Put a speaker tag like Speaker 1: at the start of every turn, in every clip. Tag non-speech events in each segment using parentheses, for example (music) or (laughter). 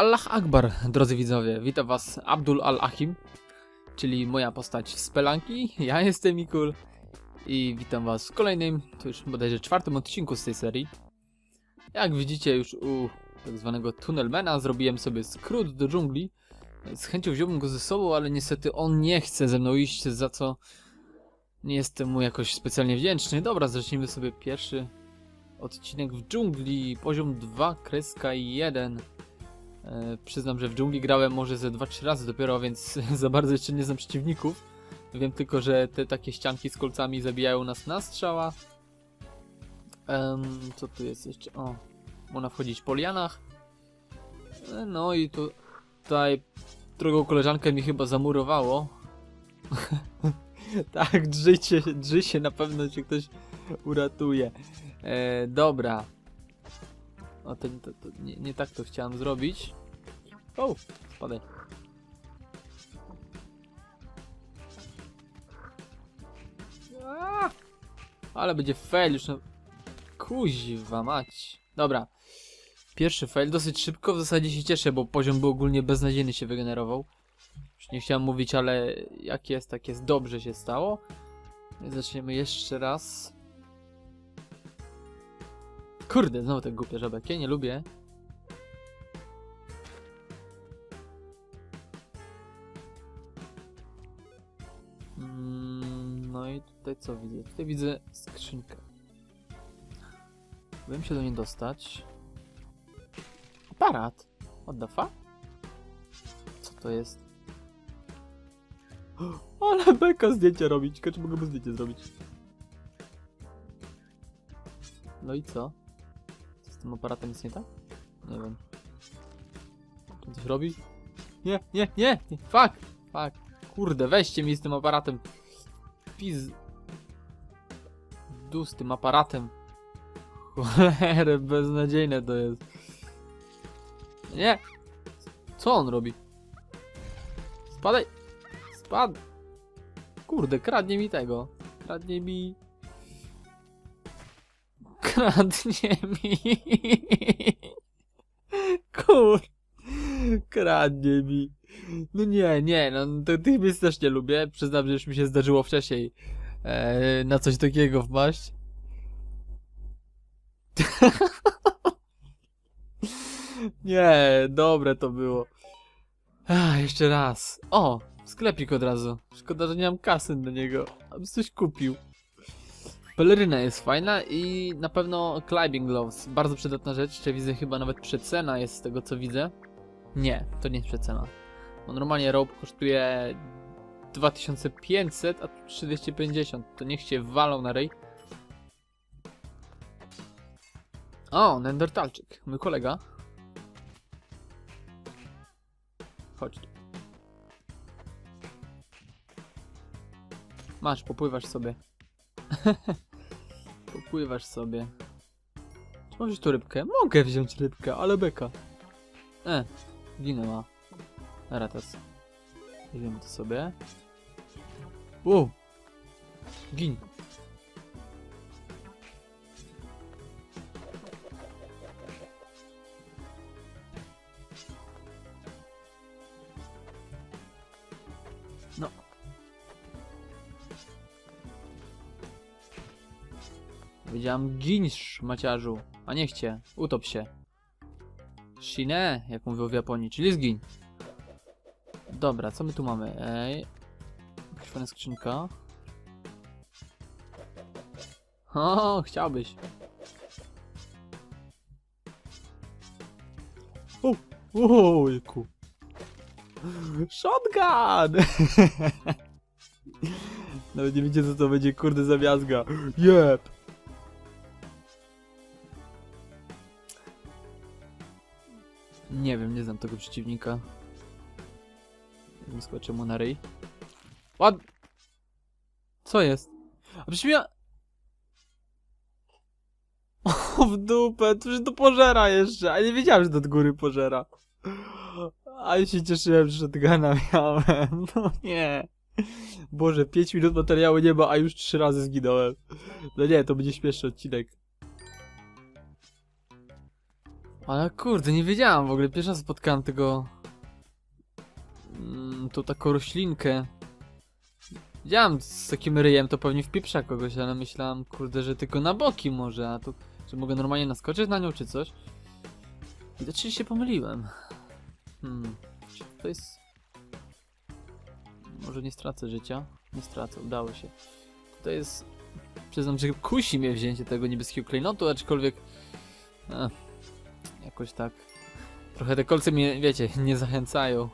Speaker 1: Allah Akbar, drodzy widzowie, witam was Abdul Al-Achim, czyli moja postać z Pelanki, ja jestem Mikul i witam was w kolejnym, to już bodajże czwartym odcinku z tej serii. Jak widzicie już u tak zwanego Tunnelmana zrobiłem sobie skrót do dżungli, z chęcią wziąłbym go ze sobą, ale niestety on nie chce ze mną iść, za co nie jestem mu jakoś specjalnie wdzięczny. Dobra, zacznijmy sobie pierwszy odcinek w dżungli, poziom 2, kreska 1. E, przyznam, że w dżungli grałem może ze 2-3 razy dopiero, więc (laughs) za bardzo jeszcze nie znam przeciwników. Wiem tylko, że te takie ścianki z kolcami zabijają nas na strzała. Em, co tu jest jeszcze? O, można wchodzić po lianach. E, no i tu, tutaj drugą koleżankę mi chyba zamurowało. (laughs) tak, drży się, drży się, na pewno się ktoś uratuje. E, dobra. O, to, to, to nie, nie tak to chciałem zrobić. O, spadaj. Ale będzie fail już na... Kuźwa mać. Dobra. Pierwszy fail dosyć szybko, w zasadzie się cieszę, bo poziom był ogólnie beznadziejny się wygenerował. Już nie chciałem mówić, ale jak jest, tak jest. Dobrze się stało. Zaczniemy jeszcze raz. Kurde, znowu te głupie żabek. Ja nie lubię. Mm, No i tutaj co widzę? Tutaj widzę skrzynkę. Próbuję się do niej dostać. Aparat. What the fuck? Co to jest? (gasps) Ale beka zdjęcie robić. Ciekawe, czy mogę mu zdjęcie zrobić. No i co? Tym aparatem jest nie tak? Nie wiem. On coś robi? Nie, nie, nie! nie. Fuck! Fuck! Kurde, weźcie mi z tym aparatem. Piz... Du z tym aparatem. Cholerę, beznadziejne to jest. Nie! Co on robi? Spadaj! Spad! Kurde, kradnie mi tego. Kradnie mi... Kradnie mi... Kur... Kradnie mi. No nie, nie, no to tych miejsc też nie lubię. Przyznam, że już mi się zdarzyło wcześniej e, na coś takiego wpaść. (laughs) nie, dobre to było. Ach, jeszcze raz. O, sklepik od razu. Szkoda, że nie mam kasy do niego. Abym coś kupił. Peleryna jest fajna i na pewno climbing gloves. Bardzo przydatna rzecz. Jeszcze widzę chyba nawet przecena jest z tego co widzę. Nie, to nie jest przecena. Bo normalnie rope kosztuje 2500, a tu 3250. To niech się walą na rej. O, Nendertalczyk. Mój kolega. Chodź tu. Masz, popływasz sobie. (laughs) popływasz sobie. Czy możesz tu rybkę? Mogę wziąć rybkę, ale beka. E, ginęła. Ratas. Weźmiemy to sobie. Wow! Gin. No. Powiedziałam ginsz, maciarzu. A nie chcie. Utop się. Shine, jak mówią w Japonii, czyli zgiń. Dobra, co my tu mamy? Ej. Fajna skrzynka. O, chciałbyś. O, ojku. Shotgun! (laughs) Nawet nie wiecie co to będzie, kurde, za miazga. Jep! Nie wiem, nie znam tego przeciwnika. Nie skoczę mu na ryj. Ład... Co jest? A przecież ja... (laughs) O, w dupę, to już to pożera jeszcze, a nie wiedziałem, że do góry pożera. A ja się cieszyłem, że shotguna miałem, (laughs) no nie. Boże, 5 minut materiału nie ma, a już 3 razy zginąłem. No nie, to będzie śmieszny odcinek. Ale kurde, nie wiedziałam w ogóle. Pierwszy raz spotkałem tego... Mm, tą taką roślinkę. Widziałam z takim ryjem, to pewnie wpieprza kogoś, ale myślałam, kurde, że tylko na boki może, a tu... Czy mogę normalnie naskoczyć na nią, czy coś? Widocznie się pomyliłem. Hmm, to jest... Może nie stracę życia? Nie stracę, udało się. To jest... Przyznam, że kusi mnie wzięcie tego niebieskiego klejnotu, aczkolwiek... E, jakoś tak... Trochę te kolce mnie, wiecie, (laughs) nie zachęcają.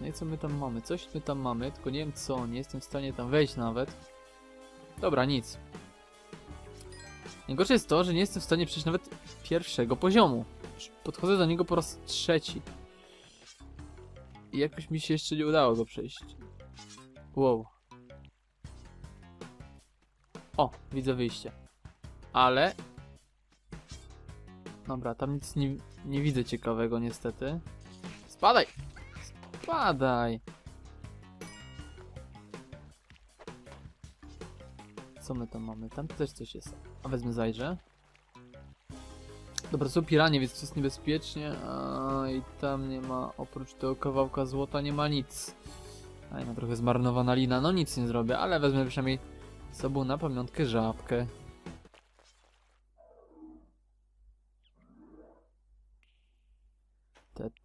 Speaker 1: No i co my tam mamy? Coś my tam mamy, tylko nie wiem co, nie jestem w stanie tam wejść nawet. Dobra, nic. Najgorsze jest to, że nie jestem w stanie przejść nawet pierwszego poziomu. Podchodzę do niego po raz trzeci. I jakoś mi się jeszcze nie udało go przejść. Wow. O, widzę wyjście. Ale... Dobra, tam nic nie, nie widzę ciekawego niestety. Spadaj! Spadaj! Co my tam mamy? Tam też coś jest. A wezmę zajrzę. Dobra, są piranie, więc to jest niebezpiecznie. A i tam nie ma, oprócz tego kawałka złota nie ma nic. A no trochę zmarnowana lina, no nic nie zrobię, ale wezmę przynajmniej z sobą na pamiątkę żabkę.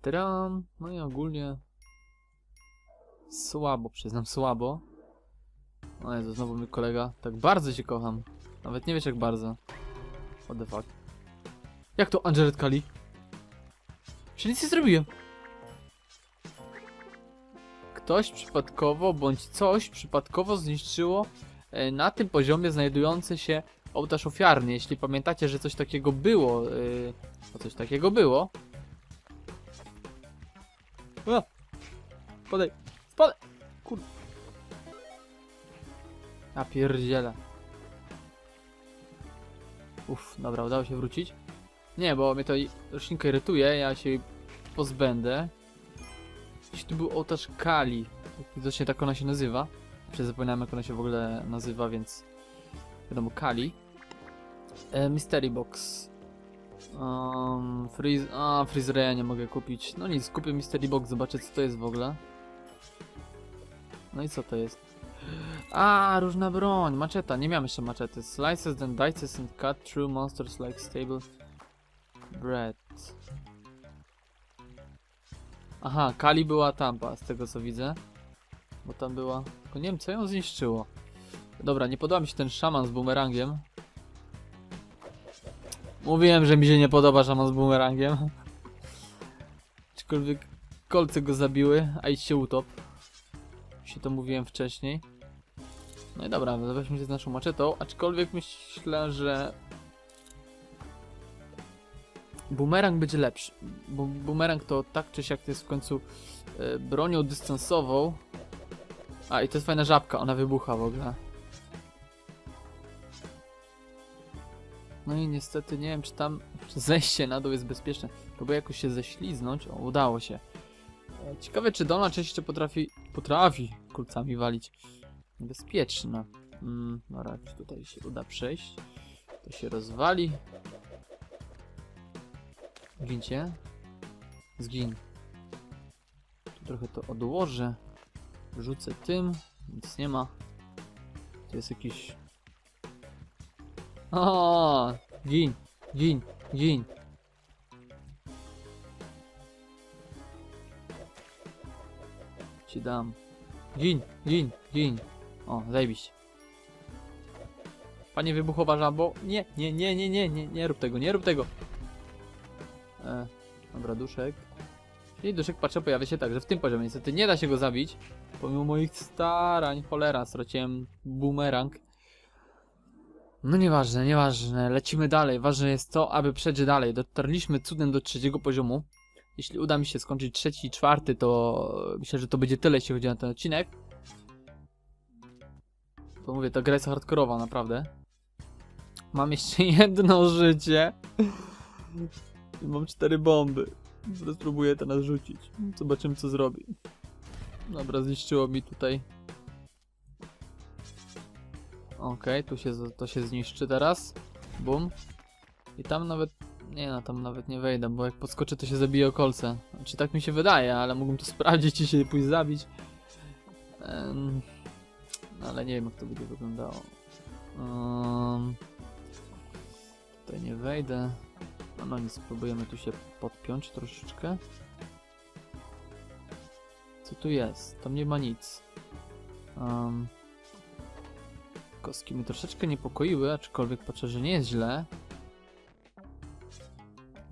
Speaker 1: Tetram. No i ogólnie słabo, przyznam, słabo. O Jezu, znowu mój kolega. Tak bardzo cię kocham. Nawet nie wiesz jak bardzo. What the fuck. Jak to Angelet Kali? Czy nic nie zrobiłem? Ktoś przypadkowo, bądź coś przypadkowo zniszczyło e, na tym poziomie znajdujący się ołtarz ofiarny. Jeśli pamiętacie, że coś takiego było, yy, coś takiego było. A! Spadaj! Spadaj! Kur... A. Uff, dobra, udało się wrócić. Nie, bo mnie to roślinka irytuje, ja się jej pozbędę. Jeśli tu był ołtarz Kali. Widocznie tak ona się nazywa. Jeszcze zapomniałem jak ona się w ogóle nazywa, więc wiadomo, Kali. E, Mystery Box. Um, freeze... A, Freezereya nie mogę kupić. No nic, kupię Mystery Box, zobaczę co to jest w ogóle. No i co to jest? A, różna broń, maczeta, nie miałem jeszcze maczety. Slices then dices and cut through monsters like stable bread. Aha, Kali była tampa, z tego co widzę. Bo tam była... Tylko nie wiem, co ją zniszczyło. Dobra, nie podoba mi się ten szaman z bumerangiem. Mówiłem, że mi się nie podoba szaman z bumerangiem. Aczkolwiek kolce go zabiły, a idź się utop. Się to mówiłem wcześniej. No i dobra, weźmy się z naszą maczetą, aczkolwiek myślę, że bumerang będzie lepszy. Bo bumerang to tak czy siak to jest w końcu e, bronią dystansową. A i to jest fajna żabka, ona wybucha w ogóle. No i niestety nie wiem, czy tam (laughs) zejście na dół jest bezpieczne. Próbuję jakoś się ześliznąć. O, udało się. E, Ciekawe, czy część jeszcze potrafi, potrafi kulcami walić. Bezpieczna. Mm, dobra, czy tutaj się uda przejść. To się rozwali. Gincie. Zgin. Tu trochę to odłożę. Rzucę tym. Nic nie ma. Tu jest jakiś... O, gin, gin, gin. Ci dam. Gin, gin, gin. O, zajebiście. Panie wybuchowa żabo. Nie, nie, nie, nie, nie, nie, nie rób tego, nie rób tego. E, dobra, duszek. Czyli duszek patrzę pojawia się także w tym poziomie. Niestety nie da się go zabić. Pomimo moich starań. Cholera, straciłem boomerang. No nieważne, nieważne. Lecimy dalej. Ważne jest to, aby przejść dalej. Dotarliśmy cudem do trzeciego poziomu. Jeśli uda mi się skończyć trzeci i czwarty, to myślę, że to będzie tyle, jeśli chodzi o ten odcinek. Bo mówię, ta gra jest hardkorowa, naprawdę. Mam jeszcze (laughs) jedno życie. I mam cztery bomby. Teraz próbuję to nas rzucić. Zobaczymy, co zrobi. Dobra, zniszczyło mi tutaj. Okej, tu się, to się zniszczy teraz. Bum. I tam nawet... Nie no, tam nawet nie wejdę, bo jak podskoczę to się zabije o kolce. Znaczy tak mi się wydaje, ale mógłbym to (laughs) sprawdzić i się pójść zabić. No ale nie wiem jak to będzie wyglądało. Um, tutaj nie wejdę. No, no nic, spróbujemy tu się podpiąć troszeczkę. Co tu jest? Tam nie ma nic. Um, kostki mnie troszeczkę niepokoiły, aczkolwiek patrzę, że nie jest źle.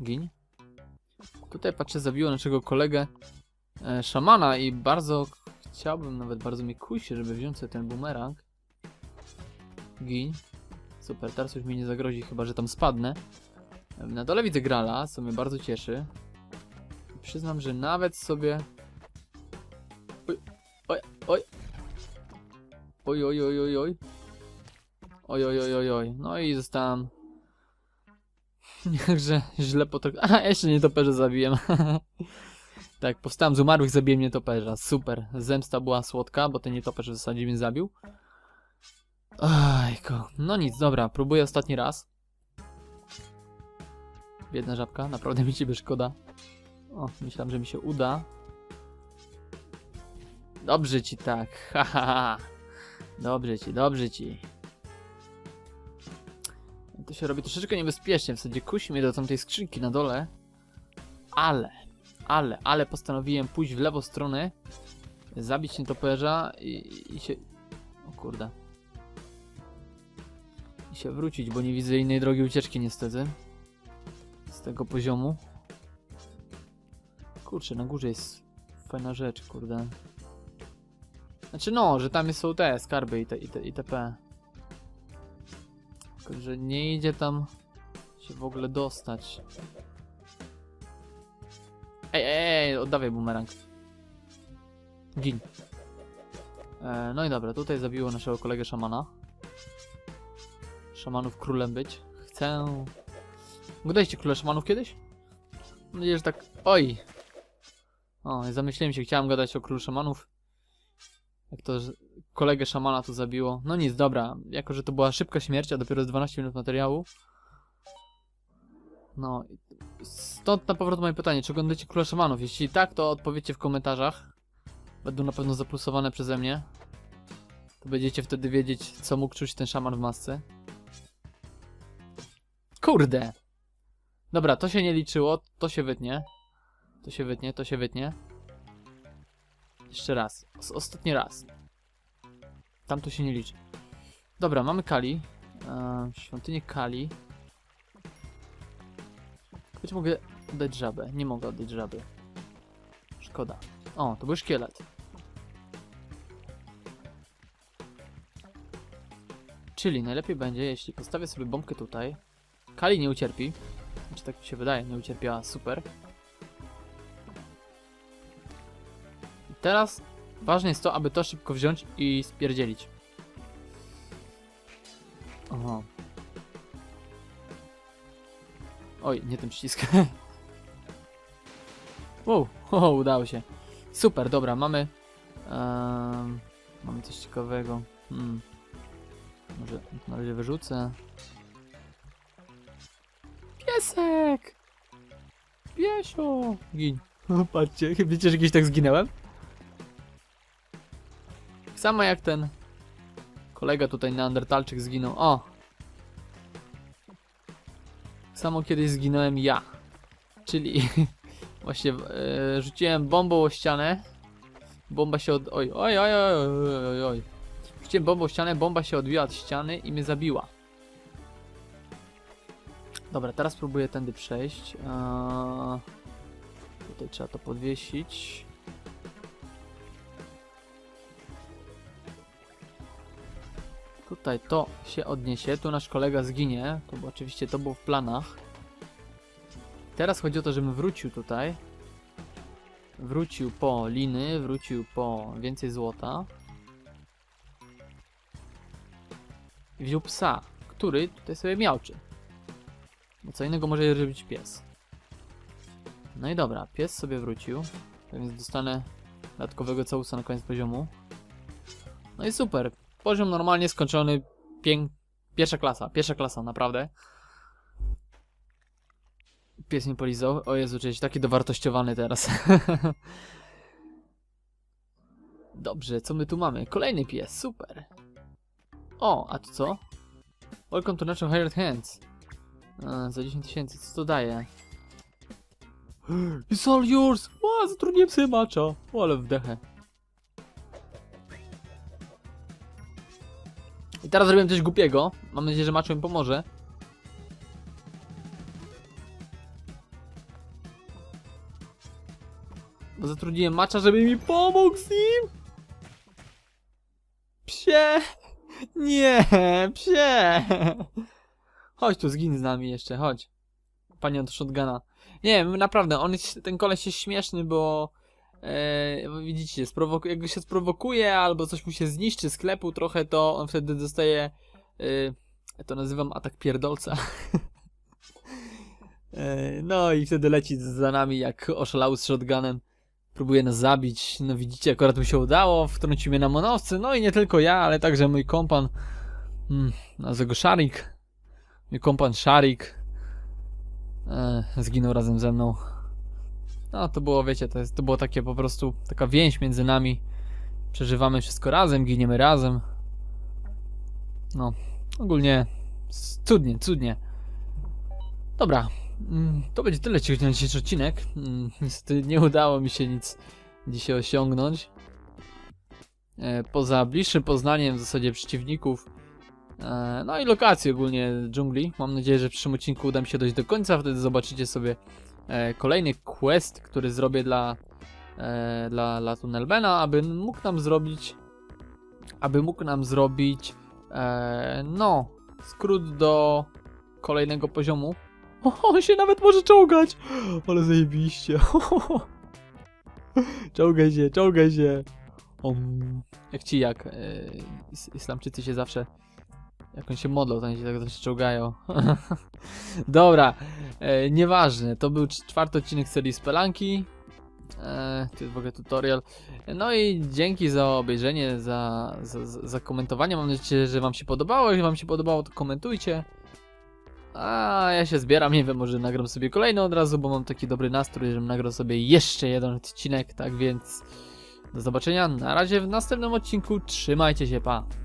Speaker 1: Gin. Tutaj patrzę, zabiło naszego kolegę e, szamana i bardzo chciałbym, nawet bardzo mi kusi, żeby wziąć sobie ten bumerang. Gin. Super, teraz już mi nie zagrozi, chyba że tam spadnę. E, Na dole widzę Grala, co mnie bardzo cieszy. Przyznam, że nawet sobie... Oj, oj, oj. Oj, oj, oj, oj, oj. Oj, oj, oj, oj, oj. No i zostałem... (laughs) Jakże źle potok... (laughs) A, jeszcze nietoperze zabiłem. (laughs) tak, powstałem z umarłych, zabiłem nietoperza. Super. Zemsta była słodka, bo ten nietoperz w zasadzie mnie zabił. Ojko. No nic, dobra, próbuję ostatni raz. Biedna żabka, naprawdę mi ciebie szkoda. O, myślałem, że mi się uda. Dobrze ci tak, ha, ha, ha. Dobrze ci, dobrze ci. To się robi troszeczkę niebezpiecznie, w zasadzie kusi mnie do tamtej skrzynki na dole. Ale, ale, ale postanowiłem pójść w lewą stronę, zabić nietoperza i, i się... O kurde. I się wrócić, bo nie widzę innej drogi ucieczki niestety. Z tego poziomu. Kurczę, na górze jest fajna rzecz, kurde. Znaczy no, że tam są te skarby i te, i te, itp. Tylko, że nie idzie tam się w ogóle dostać. Ej, ej, ej, oddawaj bumerang. Gin. E, no i dobra, tutaj zabiło naszego kolegę szamana. Szamanów królem być. Chcę... Gadaliście króle szamanów kiedyś? Mam nadzieję, że tak... Oj! O, zamyśliłem się, chciałem gadać o królu szamanów. Jak to, kolegę szamana tu zabiło. No nic, dobra. Jako, że to była szybka śmierć, a dopiero z 12 minut materiału. No, stąd na powrót moje pytanie, czy oglądacie Króla Szamanów? Jeśli tak, to odpowiedzcie w komentarzach. Będą na pewno zaplusowane przeze mnie. To będziecie wtedy wiedzieć, co mógł czuć ten szaman w masce. Kurde! Dobra, to się nie liczyło, to się wytnie. To się wytnie, to się wytnie. Jeszcze raz. Os- ostatni raz. Tam to się nie liczy. Dobra, mamy Kali. Eee, świątynię Kali. Choć mogę oddać żabę. Nie mogę oddać żaby. Szkoda. O, to był szkielet. Czyli najlepiej będzie, jeśli postawię sobie bombkę tutaj. Kali nie ucierpi. Znaczy tak mi się wydaje, nie ucierpiała. Super. Teraz ważne jest to, aby to szybko wziąć i spierdzielić. Aha. Oj, nie ten przycisk. (laughs) wow, o, udało się. Super, dobra, mamy... em, mamy coś ciekawego. Hmm. Może na razie wyrzucę. Piesek! Piesio! Gin. (laughs) Patrzcie, wiecie, że gdzieś tak zginęłem? Samo jak ten kolega tutaj, Neandertalczyk zginął. O! Samo kiedyś zginąłem ja. Czyli (laughs) właśnie e, rzuciłem bombą o ścianę. Bomba się od... Oj, oj, oj, oj, oj, oj, oj. Rzuciłem bombą o ścianę, bomba się odbiła od ściany i mnie zabiła. Dobra, teraz próbuję tędy przejść. Eee, tutaj trzeba to podwiesić. Tutaj to się odniesie, tu nasz kolega zginie, to było, oczywiście to było w planach. Teraz chodzi o to, żebym wrócił tutaj. Wrócił po liny, wrócił po więcej złota. Wziął psa, który tutaj sobie miałczy. Bo co innego może robić pies. No i dobra, pies sobie wrócił. Więc dostanę dodatkowego całusa na koniec poziomu. No i super. Poziom normalnie skończony. Pięk... Pierwsza klasa, pierwsza klasa, naprawdę. Pies mnie polizał. O Jezu, cześć, taki dowartościowany teraz. (laughs) Dobrze, co my tu mamy? Kolejny pies, super. O, a tu co? Welcome to Natural Hired Hands. A, za 10 tysięcy, co to daje? (gasps) It's all yours! Ła, zatrudniłem sobie macza. O, ale wdechę. Teraz zrobiłem coś głupiego. Mam nadzieję, że maczu mi pomoże. Bo zatrudniłem macza, żeby mi pomógł z nim. Psie! Nie, psie! Chodź tu, zgin z nami jeszcze, chodź. Panie od shotguna. Nie naprawdę, on jest, ten koleś jest śmieszny, bo e, widzicie, jak go się sprowokuje albo coś mu się zniszczy sklepu trochę, to on wtedy dostaje e, to nazywam atak pierdolca. (laughs) e, no i wtedy leci za nami jak oszalały z shotgunem. Próbuje nas zabić. No widzicie, akurat mu się udało. Wtrącił mnie na monowce. No i nie tylko ja, ale także mój kompan. Hmm, go Sharik. Mój kompan Sharik. E, zginął razem ze mną. No to było, wiecie, to, jest, to było takie po prostu taka więź między nami. Przeżywamy wszystko razem, giniemy razem. No, ogólnie cudnie, cudnie. Dobra, mm, to będzie tyle jeśli chodzi na dzisiejszy odcinek. Mm, Niestety nie udało mi się nic dzisiaj osiągnąć. E, Poza bliższym poznaniem w zasadzie przeciwników, e, no i lokacji ogólnie dżungli. Mam nadzieję, że w przyszłym odcinku uda mi się dojść do końca, wtedy zobaczycie sobie kolejny quest, który zrobię dla, e, dla, dla Tunnelbena, aby mógł nam zrobić aby mógł nam zrobić e, no, skrót do kolejnego poziomu. (laughs) O, on się nawet może czołgać! (gasps) Ale zajebiście. (laughs) Czołgaj się, czołgaj się. Um, jak ci jak e, is, islamczycy się zawsze jak on się modlą, to oni się tak zawsze czołgają. (laughs) Dobra, e, nieważne. To był cz- czwarty odcinek serii Spelanki. E, to jest w ogóle tutorial. No i dzięki za obejrzenie, za, za, za za komentowanie. Mam nadzieję, że Wam się podobało. Jeśli Wam się podobało, to komentujcie. A ja się zbieram, nie wiem, może nagram sobie kolejny od razu, bo mam taki dobry nastrój, że nagram sobie jeszcze jeden odcinek, tak więc do zobaczenia na razie w następnym odcinku, trzymajcie się, pa!